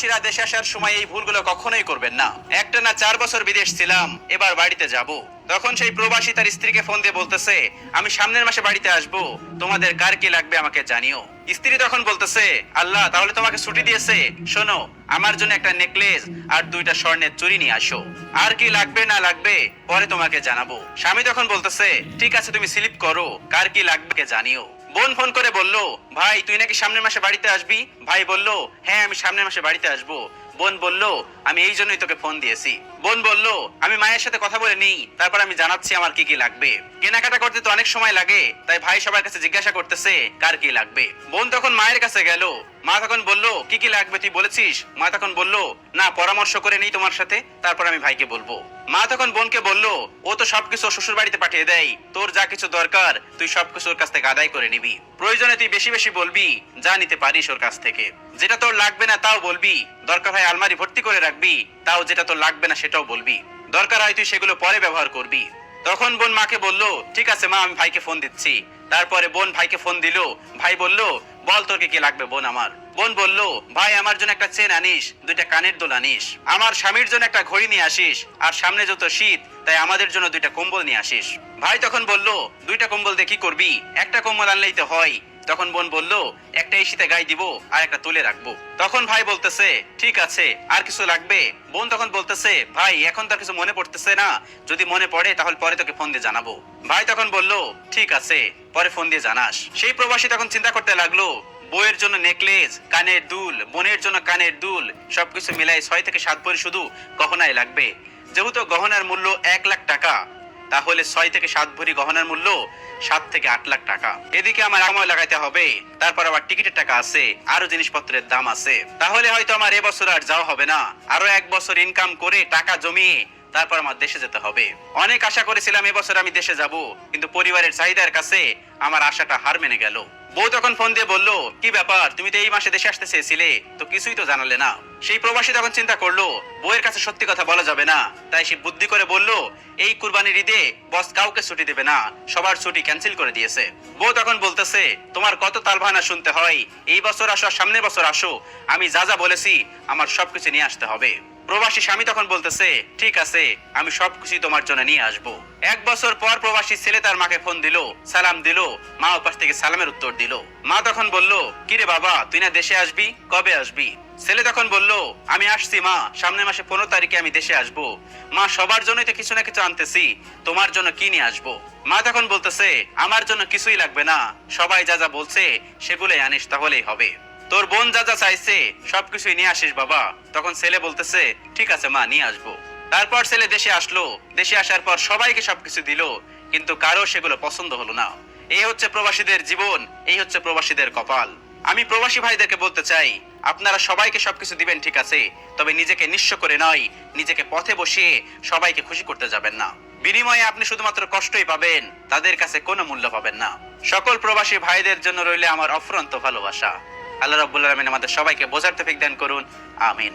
প্রবাসীরা দেশে আসার সময় এই ভুলগুলো কখনোই করবেন না। একটা না চার বছর বিদেশ ছিলাম, এবার বাড়িতে যাব। তখন সেই প্রবাসী তার স্ত্রীকে ফোন দিয়ে বলতেছে, আমি সামনের মাসে বাড়িতে আসব, তোমাদের কার কি লাগবে আমাকে জানিও। স্ত্রী তখন বলতেছে, আল্লাহ, তাহলে তোমাকে ছুটি দিয়েছে। শোনো, আমার জন্য একটা নেকলেস আর দুইটা স্বর্ণের চুরি নিয়ে আসো। আর কি লাগবে না লাগবে, পরে তোমাকে জানাব। স্বামী তখন বলতেছে, ঠিক আছে, তুমি স্লিপ করো, কার কি লাগবে জানিও। বোন ফোন করে বলল, ভাই, তুই নাকি সামনের মাসে বাড়িতে আসবি? ভাই বলল হ্যাঁ আমি সামনের মাসে বাড়িতে আসব। বোন বলল, আমি এই জন্যই তোকে ফোন দিয়েছি। বোন বলল, আমি মায়ের সাথে কথা বলে নেই, তারপর আমি জানাচ্ছি আমার কি কি লাগবে। কেনাকাটা করতে তো অনেক সময় লাগে, তাই ভাই সবার কাছে জিজ্ঞাসা করতেছে, কার কি লাগবে? বোন তখন মায়ের কাছে গেল। মা তখন বলল, কি কি লাগবে তুই বলেছিস? মা তখন বলল, না, পরামর্শ করে নেই তোমার সাথে, তারপর আমি ভাইকে বলব। মা তখন বোনকে বলল, ও তো সবকিছু শ্বশুর বাড়িতে পাঠিয়ে দেয়, তোর যা কিছু দরকার, তুই সবকিছু ওর কাছ থেকে আদায় করে নিবি। প্রয়োজনে তুই বেশি বেশি বলবি, যা নিতে পারিস ওর কাছ থেকে। যেটা তোর লাগবে না তাও বলবি। দরকার হয় আলমারি ভর্তি করে রাখবি, তাও যেটা তোর লাগবে না সেটাও বলবি। দরকার হয় তুই সেগুলো পরে ব্যবহার করবি। তখন বোন মাকে বলল, ঠিক আছে মা, আমি ভাইকে ফোন দিচ্ছি। তারপরে বোন ভাইকে ফোন দিল, ভাই বলল বল তোর কি লাগবে, বোন আমার। বোন বলল, ভাই, আমার জন্য একটা চেন আনিস, দুইটা কানের দোল আনিস। আমার স্বামীর জন্য একটা ঘড়ি নিয়ে আসিস, আর সামনে যত শীত, তাই আমাদের জন্য দুইটা কম্বল নিয়ে আসিস। ভাই তখন বলল, দুইটা কম্বল দিয়ে কি করবি? একটা কম্বল আনলেই তো হয়। তখন বোন বলল, একটা এসিতে গায়ে দিব আর একটা তুলে রাখব। তখন ভাই বলতেছে, ঠিক আছে, আর কিছু লাগবে? বোন তখন বলতেছে, ভাই, এখন তো কিছু মনে পড়তেছে না। যদি মনে পড়ে, তাহলে পরে তোকে ফোন দিয়ে জানাব। ভাই তখন বলল, ঠিক আছে, পরে ফোন দিয়ে জানাস। সেই প্রবাসী তখন চিন্তা করতে লাগল বইয়ের জন্য নেকলেস, কানের দুল, বোনের জন্য কানের দুল, সবকিছু মিলাই ছয় থেকে সাত ভরি শুধু গহনায় লাগবে। যেহেতু গহনার মূল্য এক লাখ টাকা তাহলে ছয় থেকে সাত ভরি গহনার মূল্য সাত থেকে আট লাখ টাকা। এদিকে আমার সময় লাগাইতে হবে, তারপর আবার টিকিটের টাকা আছে আরও জিনিসপত্রের দাম আছে। তাহলে হয়তো আমার এবছর আর যাওয়া হবে না। আরও এক বছর ইনকাম করে টাকা জমিয়ে তারপর আমার দেশে যেতে হবে। অনেক আশা করেছিলাম এবছর আমি দেশে যাব, কিন্তু পরিবারের চাহিদার কাছে আমার আশাটা হার মেনে গেল। বউ তখন ফোন দিয়ে বলল, কি ব্যাপার, তুমি তো এই মাসে দেশে আসতে চেয়েছিলে, তো কিছুই তো জানালে না। সেই প্রবাসী তখন চিন্তা করল, বউয়ের কাছে সত্যি কথা বলা যাবে না। তাই সে বুদ্ধি করে বলল, এই কুরবানির ঈদে বস কাউকে ছুটি দেবে না, সবার ছুটি ক্যান্সেল করে দিয়েছে। বউ তখন বলতেছে, তোমার কত তালভানা শুনতে হয়, এই বছর আসো সামনের বছর আসো, আমি যা যা বলেছি, আমার সবকিছু নিয়ে আসতে হবে। প্রবাসী স্বামী তখন বলতেছে, ঠিক আছে, আমি সবকিছু তোমার জন্য নিয়ে আসব। এক বছর পর প্রবাসী ছেলে তার মাকে ফোন দিল, সালাম দিল, মা ওপাশ থেকে সালামের উত্তর দিল। মা তখন বলল, কিরে বাবা, তুই না দেশে আসবি? কবে আসবি? ছেলে তখন বলল, আমি আসছি, মা, সামনের মাসে পনেরো তারিখে আমি দেশে আসব। মা, সবার জন্যই তো কিছু না কিছু আনতেছি, তোমার জন্য কি নিয়ে আসব? মা তখন বলতেছে, আমার জন্য কিছুই লাগবে না, সবাই যা যা বলছে, সেগুলোই আনিস, তাহলেই হবে। তোর বোন যা যা চাইছে, সবকিছুই নিয়ে আসিস বাবা। তখন ছেলে বলতেছে, ঠিক আছে মা, নিয়ে আসব। তারপর ছেলে দেশে আসলো। দেশে আসার পর সবাইকে সবকিছু দিল, কিন্তু কারও সেগুলো পছন্দ হলো না। এই হচ্ছে প্রবাসীদের জীবন, এই হচ্ছে প্রবাসীদের কপাল। আমি প্রবাসী ভাইদেরকে বলতে চাই, আপনারা সবাইকে সবকিছু দিবেন, ঠিক আছে? তবে নিজেকে নিঃস্ব করে নয়, নিজেকে পথে বসিয়ে সবাইকে খুশি করতে যাবেন না। বিনিময়ে আপনি শুধুমাত্র কষ্টই পাবেন, তাদের কাছে কোনো মূল্য পাবেন না। সকল প্রবাসী ভাইদের জন্য রইলে আমার অফুরন্ত ভালোবাসা। আল্লাহ রবুল্লা আলমিন আমাদের সবাইকে বোঝার তফিক দান করুন। আমিন।